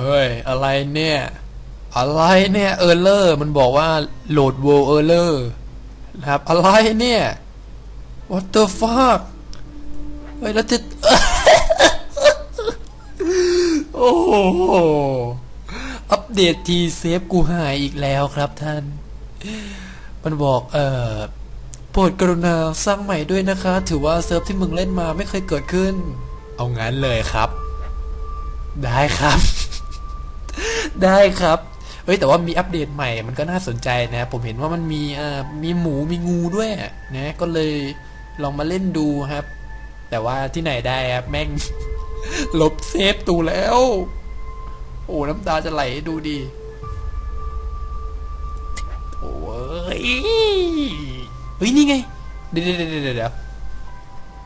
เฮ้ย อะไรเนี่ย อะไรเนี่ยเออร์เลอร์มันบอกว่าโหลด world error นะครับ อะไรเนี่ย what the fuck เฮ้ยแล้วจะโอ้โหอัปเดตทีเซฟกูหายอีกแล้วครับท่าน มันบอกเอ่อโปรดกรุณาสร้างใหม่ด้วยนะคะ ถือว่าเซิร์ฟที่มึงเล่นมาไม่เคยเกิดขึ้น เอางั้นเลยครับ ได้ครับ ได้ครับ เฮ้ยแต่ว่ามีอัปเดตใหม่มันก็น่าสนใจนะ ผมเห็นว่ามันมีอ่ามีหมูมีงูด้วยนะก็เลยลองมาเล่นดูครับ แต่ว่าที่ไหนได้ครับแม่งลบเซฟตูแล้ว โอ้น้ำตาจะไหลดูดีโอ้ยเฮ้ยนี่ไง เดี๋ยวเดี๋ยวเดี๋ยวเดี๋ยว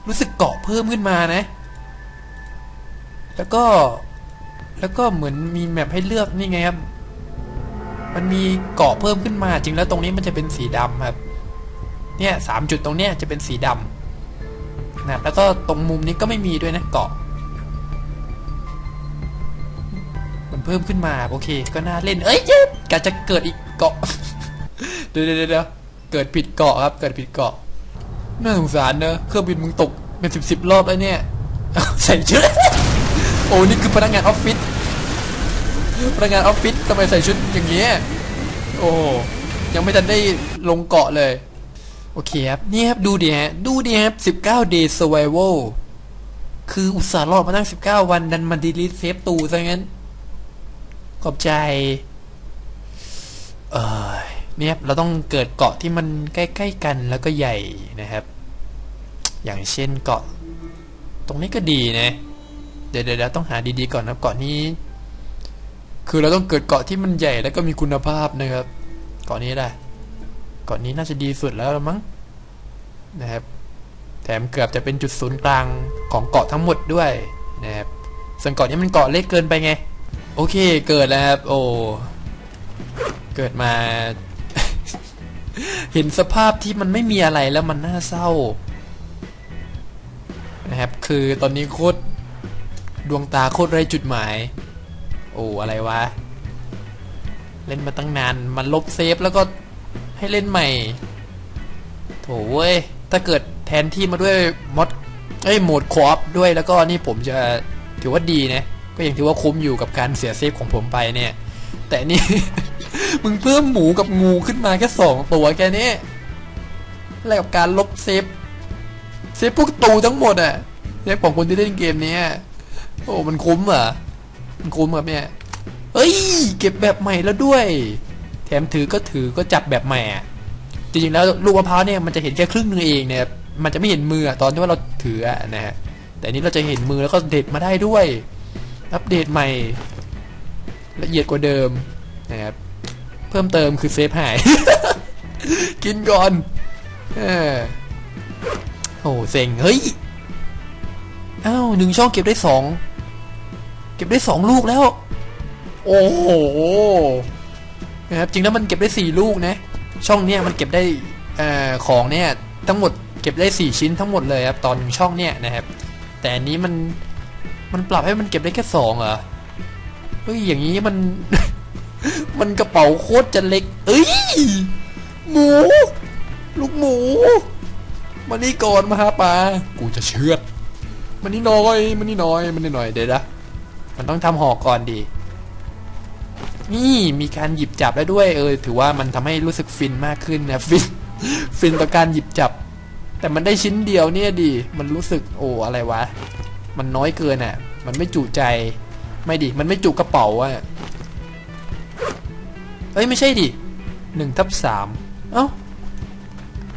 รู้สึกเกาะเพิ่มขึ้นมานะ แล้วก็ แล้วก็เหมือนมีแมปให้เลือกนี่ไงครับ มันมีเกาะเพิ่มขึ้นมา จริงแล้วตรงนี้มันจะเป็นสีดำครับ เนี่ยสามจุดตรงเนี้ยจะเป็นสีดำนะแล้วก็ตรงมุมนี้ก็ไม่มีด้วยนะเกาะ มันเพิ่มขึ้นมาโอเค ก็น่าเล่น เอ้ยเจ๊กะจะเกิดอีกเกาะ เดี๋ยวเดี๋ยวเดี๋ยวเกิดผิดเกาะครับ เกิดผิดเกาะ น่าสงสารเนอะเครื่องบินมึงตกเป็นสิบสิบรอบแล้วเนี่ย ใส่ชุดโอ้นี่คือพนักงานออฟฟิศ พนักงานออฟฟิศทำไมใส่ชุดอย่างเงี้ โอ้ยังไม่ทันได้ลงเกาะเลย โอเคครับ นี่ครับ ดูดิฮะ ดูดิครับ 19 days survival คืออุตส่าห์รอดมาตั้ง 19 วัน ดันมาดีลิทเซฟตูซะงั้น ขอบใจ เออเนี่ยครับ เราต้องเกิดเกาะที่มันใกล้ ๆ กันแล้วก็ใหญ่นะครับ อย่างเช่นเกาะ ตรงนี้ก็ดีนะ เดี๋ยวเดี๋ยวต้องหาดีๆก่อนนะเกาะนี้ คือเราต้องเกิดเกาะที่มันใหญ่แล้วก็มีคุณภาพนะครับเกาะนี้ได้เกาะนี้น่าจะดีสุดแล้วมั้งนะครับ แถมเกือบจะเป็นจุดศูนย์กลางของเกาะทั้งหมดด้วยนะครับส่วนเกาะนี้มันเกาะเล็กเกินไปไง โอเคเกิดแล้วครับ โอ้เกิดมา เห็นสภาพที่มันไม่มีอะไรแล้วมันน่าเศร้านะครับ คือตอนนี้โคตรดวงตาโคตรไรจุดหมาย โอ้อะไรวะ เล่นมาตั้งนาน มันลบเซฟแล้วก็ให้เล่นใหม่ โถเว้ย ถ้าเกิดแทนที่มาด้วยมอดเอ้ยโหมดคอฟด้วยแล้วก็นี่ผมจะถือว่าดีนะ ก็ยังถือว่าคุ้มอยู่กับการเสียเซฟของผมไปเนี่ย แต่นี่ มึงเพิ่มหมูกับงูขึ้นมาแค่สองตัวแค่นี้อะไรกับการลบเซฟเซฟพวกตูทั้งหมดอะเซฟของคนที่เล่นเกมนี้โอ้มันคุ้มเหรอมัน คุ้มครับเนี่ยเอ้ย เก็บแบบใหม่แล้วด้วย แถมถือก็ถือก็จับแบบใหม่อะจริงๆแล้วลูกมะพร้าวเนี่ยมันจะเห็นแค่ครึ่งนึงเองเนี่ยมันจะไม่เห็นมือตอนที่ว่าเราถือนะฮะแต่นนี้เราจะเห็นมือแล้วก็เด็ดมาได้ด้วย อัปเดตใหม่ ละเอียดกว่าเดิมนะครับเพิ่มเติมคือเซฟหาย กินก่อนเออโอ้เซ็งเฮ้ยอ้าวหนึ่งช่องเก็บได้สอง เก็บได้สองลูกแล้ว โอ้โหนะครับจริงแล้วมันเก็บได้สี่ลูกนะ ช่องเนี้ยมันเก็บได้เอ่อของเนี่ยทั้งหมดเก็บได้สี่ชิ้นทั้งหมดเลยครับตอนหนึ่งช่องเนี่ยนะครับ แต่อันนี้มันมันปรับให้มันเก็บได้แค่สองเหรอเฮ้ยอย่างนี้มัน มันกระเป๋าโคตรจะเล็ก เอ้ยหมู ลูกหมูมานี่ก่อนมาหาปลากูจะเชือดมันนี่น้อยมันนี่น้อยมันนี่น้อยเดี๋ยวนะ มันต้องทำหอกก่อนดี นี่มีการหยิบจับแล้วด้วย เออ ถือว่ามันทำให้รู้สึกฟินมากขึ้นนะฟินฟินต่อการหยิบจับ แต่มันได้ชิ้นเดียวเนี่ยดิมันรู้สึกโอ้อะไรวะ มันน้อยเกินอะ มันไม่จุใจ ไม่ดิมันไม่จุกระเป๋าอะเอ้ยไม่ใช่ดิหนึ่งทับสามเอ้า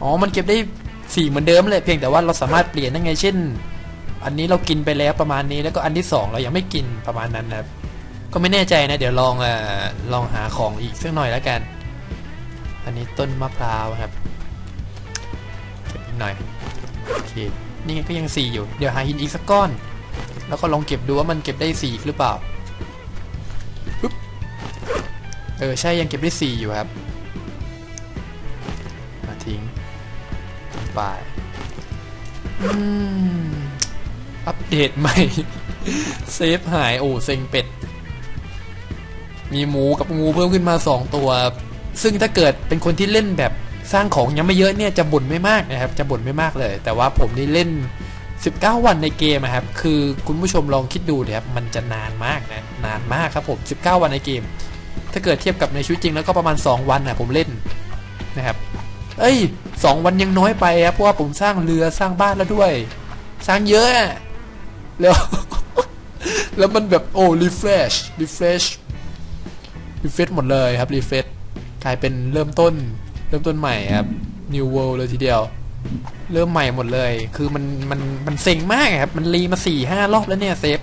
อ๋อ มันเก็บได้สี่เหมือนเดิมเลยเพียงแต่ว่าเราสามารถเปลี่ยนได้ไงเช่น อันนี้เรากินไปแล้วประมาณนี้แล้วก็อันที่สองเรายังไม่กินประมาณนั้นนะครับก็ไม่แน่ใจนะ เดี๋ยวลองอลองหาของอีกสักหน่อยแล้วกัน อันนี้ต้นมะพร้าวครับเก็บอีกหน่อยโอเคนี่ก็ยังสีอยู่เดี๋ยวหาหินอีกสักก้อน แล้วก็ลองเก็บดูว่ามันเก็บได้สีหรือเปล่าปึ๊บเออใช่ยังเก็บได้สีอยู่ครับมาทิ้งไปอืม อัปเดตใหม่ เซฟหายโอ้เซ็งเป็ด มีหมูกับงูเพิ่มขึ้นมาสองตัว ซึ่งถ้าเกิดเป็นคนที่เล่นแบบสร้างของยังไม่เยอะเนี่ยจะบ่นไม่มากนะครับ จะบ่นไม่มากเลย แต่ว่าผมนี่เล่น 19 วันในเกมอะครับ คือคุณผู้ชมลองคิดดูนะครับ มันจะนานมากนะ นานมากครับผม 19 วันในเกม ถ้าเกิดเทียบกับในชีวิตจริงแล้วก็ประมาณ 2 วันนะผมเล่นนะครับ เอ้ย 2 วันยังน้อยไปครับ เพราะว่าผมสร้างเรือสร้างบ้านแล้วด้วย สร้างเยอะ แล้ว แล้วมันแบบโอ้ refresh refresh refresh หมดเลยครับ refresh กลายเป็นเริ่มต้น เริ่มต้นใหม่ครับ new world เลยทีเดียว เริ่มใหม่หมดเลย คือมันมันมันเซ็งมากครับ มันรีมาสี่ห้ารอบแล้วเนี่ยเซฟ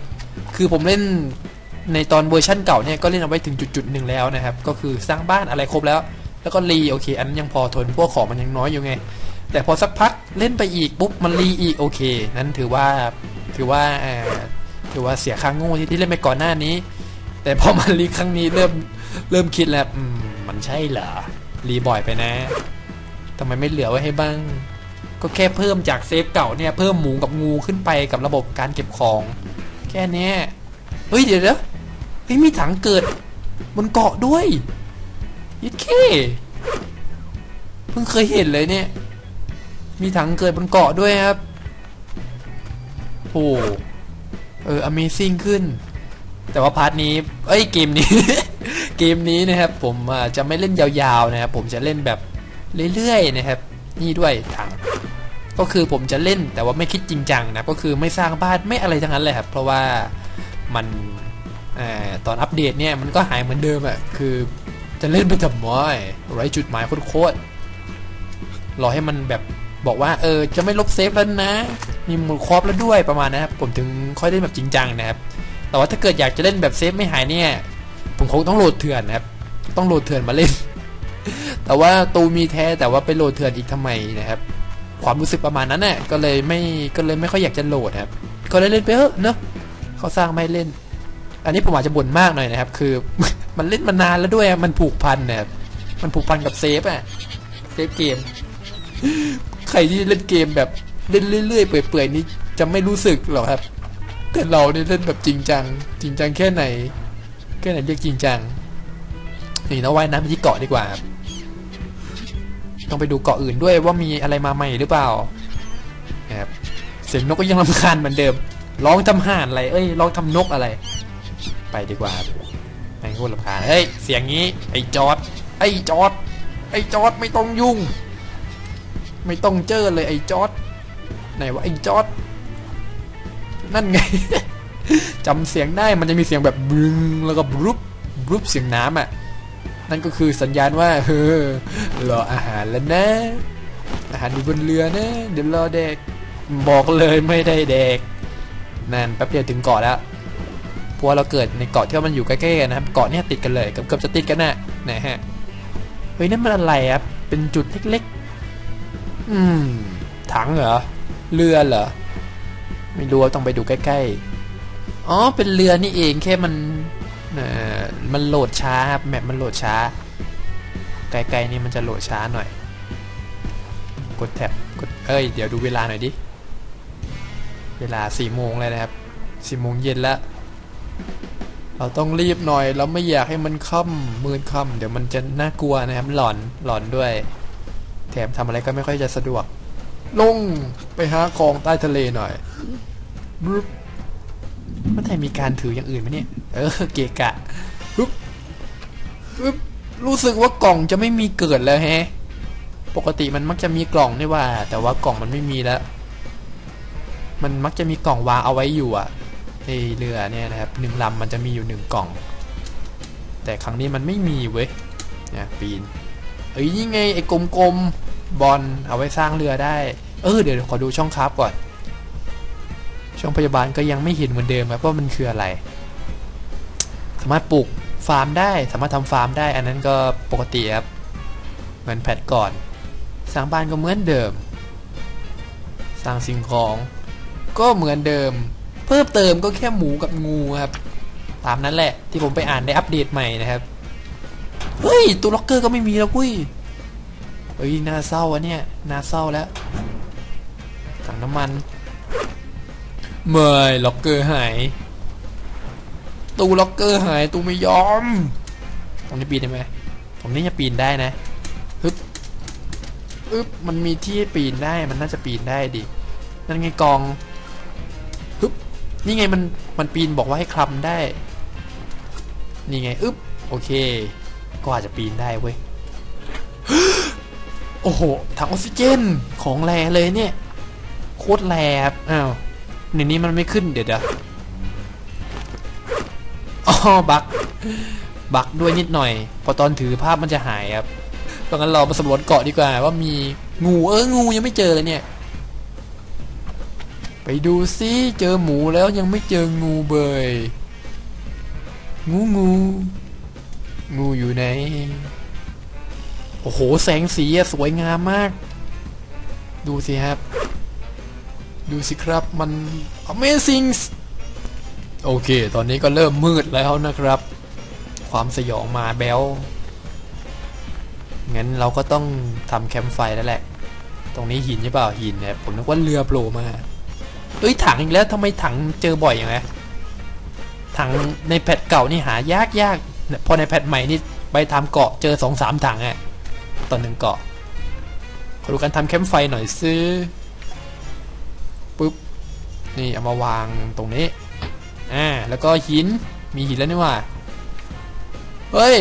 คือผมเล่นในตอนเวอร์ชั่นเก่าเนี่ยก็เล่นเอาไว้ถึงจุดจุดๆหนึ่งแล้วนะครับ ก็คือสร้างบ้านอะไรครบแล้ว แล้วก็รีโอเค อันนั้นยังพอทนพวกของมันยังน้อยอยู่ไง แต่พอสักพักเล่นไปอีกปุ๊บมันรีอีกโอเค นั้นถือว่าถือว่าถือว่าเสียค่างง่ที่ที่เล่นไปก่อนหน้านี้ แต่พอมารีครั้งนี้เริ่มเริ่มคิดแล้วอืมมันใช่เหรอรีบ่อยไปนะทำไมไม่เหลือไว้ให้บ้าง ก็แค่เพิ่มจากเซฟเก่าเนี่ยเพิ่มหมูกับงูขึ้นไปกับระบบการเก็บของ แค่นี้เฮ้ยเดี๋ยวนะเฮ้ยมีถังเกิดบนเกาะด้วยยิดเคเพิ่งเคยเห็นเลยเนี่ย มีถังเกิดบนเกาะด้วยครับโอ้เออ Amazing ขึ้น แต่ว่าพาร์ทนี้ เอ้ยเกมนี้ เกมนี้นะครับ ผมจะไม่เล่นยาวๆนะครับ ผมจะเล่นแบบเรื่อยๆนะครับ นี่ด้วยถังก็คือผมจะเล่นแต่ว่าไม่คิดจริงจังนะก็คือไม่สร้างบ้านไม่อะไรทั้งนั้นเลยครับ เพราะว่ามันอตอนอัปเดตเนี่ยมันก็หายเหมือนเดิมอะคือจะเล่นไปทำไมไร้จุดหมายโคตรๆรอให้มันแบบ บอกว่าเออจะไม่ลบเซฟแล้วนะ มีมูลครอบแล้วด้วยประมาณนะครับผมถึงค่อยเล่นแบบจริงจังนะครับ แต่ว่าถ้าเกิดอยากจะเล่นแบบเซฟไม่หายเนี่ย ผมคงต้องโหลดเถื่อนนะครับ ต้องโหลดเถื่อนมาเล่น แต่ว่าตูมีแท้แต่ว่าไปโหลดเถื่อนอีกทำไมนะครับ ความรู้สึกประมาณนั้นน่ะก็เลยไม่ก็เลยไม่ค่อยอยากจะโหลดครับ ก็เลยเล่นไปเถอะเนอะเขาสร้างไม่เล่น อันนี้ผมอาจจะบ่นมากหน่อยนะครับ คือมันเล่นมานานแล้วด้วยมันผูกพันนะครับมันผูกพันกับเซฟอะเซฟเกม รที่เล่นเกมแบบเล่นเรื่อยๆเปื่อยๆนี่จะไม่รู้สึกหรอกครับ แต่เราเนี่ยเล่นแบบจริงจัง จริงจังแค่ไหนแค่ไหนเรียกจริงจังนี่นะว่ายน้ำไปที่เกาะดีกว่าต้องไปดูเกาะอื่นด้วยว่ามีอะไรมาใหม่หรือเปล่าครับเสียงนกก็ยังรำคาญเหมือนเดิม ร้องทำห่านอะไร เอ้ยร้องทำนกอะไร ไปดีกว่าไม่งโคตรรำคาญเฮ้ยเสียงนี้ไอ้จอดไอ้จอดไอ้จอดไม่ต้องยุ่ง ไม่ต้องเจอเลยไอ้จอดไหนวะไอ้จอดนั่นไง จำเสียงได้มันจะมีเสียงแบบบึ้งแล้วก็บรุบบรุบเสียงน้ำอะ นั่นก็คือสัญญาณว่าเออรออาหารแล้วนะ อาหารอยู่บนเรือนะ เดี๋ยวรอเด็ก บอกเลยไม่ได้เด็กนั่นแป๊บเดียวถึงเกาะแล้วเพราะเราเกิดในเกาะที่มันอยู่ใกล้ๆกันนะครับ เกาะเนี้ยติดกันเลยเกือบจะติดกันน่ะนะฮะเฮ้ยนั่นมันอะไรครับเป็นจุดเล็ก อืม ถังเหรอ เรือเหรอ ไม่รู้ว่าต้องไปดูใกล้ๆ อ๋อ เป็นเรือนี่เองแค่มันเอ่อมันโหลดช้าครับแมปมันโหลดช้า ไกลๆนี่มันจะโหลดช้าหน่อย กดแท็บกดเอ้ย เดี๋ยวดูเวลาหน่อยดิ เวลาสี่โมงเลยนะครับสี่โมงเย็นแล้ว เราต้องรีบหน่อย เราไม่อยากให้มันค่ำมืดค่ำเดี๋ยวมันจะน่ากลัวนะครับ หลอนหลอนด้วย แถมทำอะไรก็ไม่ค่อยจะสะดวก ลงไปหาของใต้ทะเลหน่อยบรึบเมื่อไหร่มีการถืออย่างอื่นไหมเนี่ย เออ เกะกะปึ๊บปึ๊บรู้สึกว่ากล่องจะไม่มีเกิดแล้วแฮะ ปกติมันมักจะมีกล่องนี่ว่า แต่ว่ากล่องมันไม่มีแล้ว มันมักจะมีกล่องวางเอาไว้อยู่อะในเรือเนี่ยนะครับหนึ่งลำมันจะมีอยู่หนึ่งกล่อง แต่ครั้งนี้มันไม่มีเว้ยเนี่ยปีน เอ้ยนี่ไงไอ้กลมๆบอลเอาไว้สร้างเรือได้ เออเดี๋ยวขอดูช่องคราฟก่อน ช่องพยาบาลก็ยังไม่เห็นเหมือนเดิมครับว่ามันคืออะไร สามารถปลูกฟาร์มได้ สามารถทำฟาร์มได้ อันนั้นก็ปกติครับเหมือนแพทก่อน สร้างบ้านก็เหมือนเดิม สร้างสิ่งของก็เหมือนเดิม เพิ่มเติมก็แค่หมูกับงูครับ ตามนั้นแหละที่ผมไปอ่านในอัปเดตใหม่นะครับ เฮ้ยตัวล็อกเกอร์ก็ไม่มีแล้วกุ้ยเฮ้ยน่าเศร้าอะเนี่ยน่าเศร้าแล้วถังน้ำมันเมยล็อกเกอร์หายตู้ล็อกเกอร์หายตู้ไม่ยอมตรงนี้ปีนได้ไหมตรงนี้จะปีนได้นะฮึบอึบมันมีที่ปีนได้มันน่าจะปีนได้ดินั่นไงกองฮึบนี่ไงมันมันปีนบอกว่าให้คลำได้ นี่ไงอึบโอเค ก็อาจจะปีนได้เว้ย โอ้โห ถังออกซิเจนของแรเลยเนี่ย โคตรแรครับอ้าวในนี้มันไม่ขึ้นเดี๋ยวเดี๋ยวอ๋อ บัก บักด้วยนิดหน่อย พอตอนถือภาพมันจะหายครับตอนนั้นเรามาสำรวจเกาะดีกว่าว่ามีงูเออ งูยังไม่เจอเลยเนี่ย ไปดูซิเจอหมูแล้วยังไม่เจองูเบยงูงู งูอยู่ไหน โอ้โห แสงสีสวยงามมาก ดูสิครับ ดูสิครับมัน Amazing โอเค ตอนนี้ก็เริ่มมืดแล้วนะครับ ความสยองมาแบลงั้นเราก็ต้องทำแคมป์ไฟแล้วแหละ ตรงนี้หินใช่เปล่าหินเนี่ยผมนึกว่าเรือโผล่มาเอ้ยถังอีกแล้วทำไมถังเจอบ่อยอย่างไรถังในแพทเก่านี่หายากยาก พอในแพทใหม่นี่ไปทำเกาะเจอสองสามถังอะต่อหนึ่งเกาะขอดูการทำแคมป์ไฟหน่อยซื้อปุ๊บนี่เอามาวางตรงนี้อ่าแล้วก็หินมีหินแล้วนี่ว่าเฮ้ย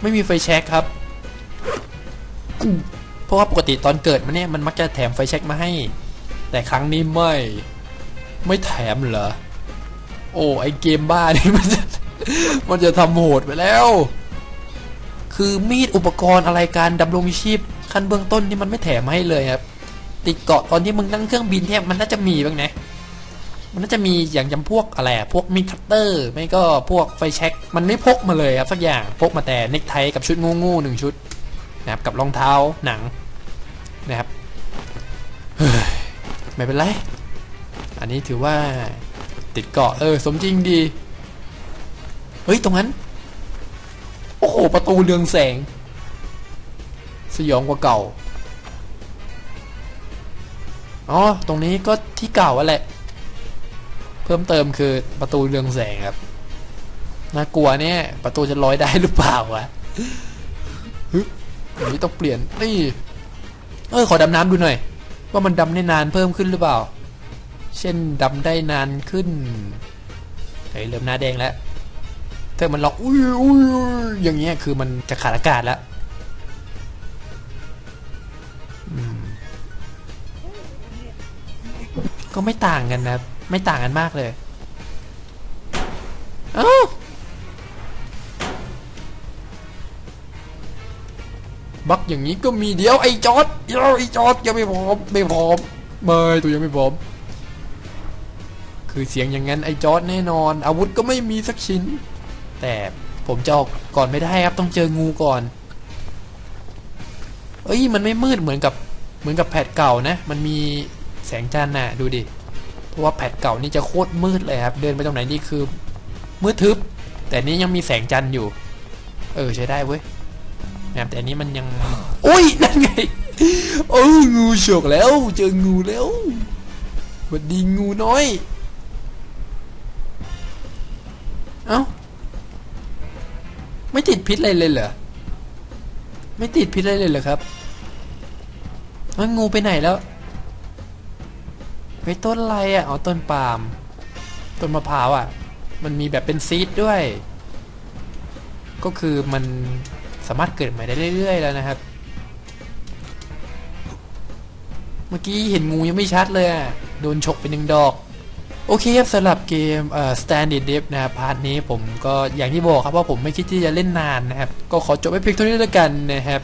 ไม่มีไฟแช็กครับ เพราะว่าปกติตอนเกิดมันเนี่ยมันมักจะแถมไฟแช็กมาให้ แต่ครั้งนี้ไม่ ไม่แถมเหรอ โอ้ไอเกมบ้านี่มันจะ มันจะทำโหดไปแล้ว คือมีดอุปกรณ์อะไรการดำรงชีพขั้นเบื้องต้นนี่มันไม่แถมให้เลยครับ ติดเกาะตอนที่มึงนั่งเครื่องบินเนี่ยมันน่าจะมีบ้างนะ มันน่าจะมีอย่างจำพวกอะไรพวกมีดคัตเตอร์ ไม่ก็พวกไฟแช็กมันไม่พกมาเลยครับสักอย่างพกมาแต่เน็กไทกับชุดงูงูหนึ่งชุดนะครับกับรองเท้าหนังนะครับเฮ้ยไม่เป็นไร อันนี้ถือว่าติดเกาะเออ สมจริงดี เฮ้ย ตรงนั้น โอ้โห ประตูเรืองแสง สยองกว่าเก่า อ๋อ ตรงนี้ก็ที่เก่าอะแหละ เพิ่มเติมคือประตูเรืองแสงครับ น่ากลัวเนี่ย ประตูจะลอยได้หรือเปล่าวะฮึอันนี้ต้องเปลี่ยน นี่ เออ ขอดำน้ำดูหน่อย ว่ามันดำได้นานเพิ่มขึ้นหรือเปล่า เช่นดำได้นานขึ้นเฮ้ยเริ่มหน้าแดงแล้ว ถ้ามันล็อกอุ้ยอุ้ยอย่างเงี้ยคือมันจะขาดอากาศแล้วก็ไม่ต่างกันนะไม่ต่างกันมากเลยเอ้าบักอย่างนี้ก็มีเดียวไอ้จอดเดี๋ยวไอ้จอดยังไม่พร้อมไม่พร้อมไม่ตัวยังไม่พร้อม คือเสียงอย่างนั้นไอ้จอดแน่นอน อาวุธก็ไม่มีสักชิ้น แต่ผมจะออกก่อนไม่ได้ครับต้องเจองูก่อน เอ้ยมันไม่มืดเหมือนกับเหมือนกับแพทเก่านะ มันมีแสงจันทร์น่ะดูดิ เพราะว่าแพทเก่านี่จะโคตรมืดเลยครับ เดินไปตรงไหนนี่คือมืดทึบ แต่นี้ยังมีแสงจันทร์อยู่ เออใช้ได้เว้ยนะแต่อันนี้มันยังโอ้ยนั่นไงโอ้งูฉกแล้ว เจองูแล้วสวัสดีงูน้อย เอ้า ไม่ติดพิษอะไรเลยเหรอ ไม่ติดพิษอะไรเลยเหรอครับมันงูไปไหนแล้วไปต้นอะไรอะ อ๋อต้นปาล์ม ต้นมะพร้าวอะ มันมีแบบเป็นซีดด้วย ก็คือมันสามารถเกิดใหม่ได้เรื่อยๆแล้วนะครับ เมื่อกี้เห็นงูยังไม่ชัดเลยอะ โดนฉกไปหนึ่งดอก โอเคครับสำหรับเกมเอ่อ Standard Dev นะครับพาร์ทนี้ผมก็อย่างที่บอกครับว่าผมไม่คิดที่จะเล่นนานนะครับ ก็ขอจบไว้เพียงเท่านี้แล้วกันนะครับ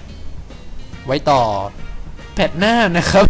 ไว้ต่อแพทหน้านะครับ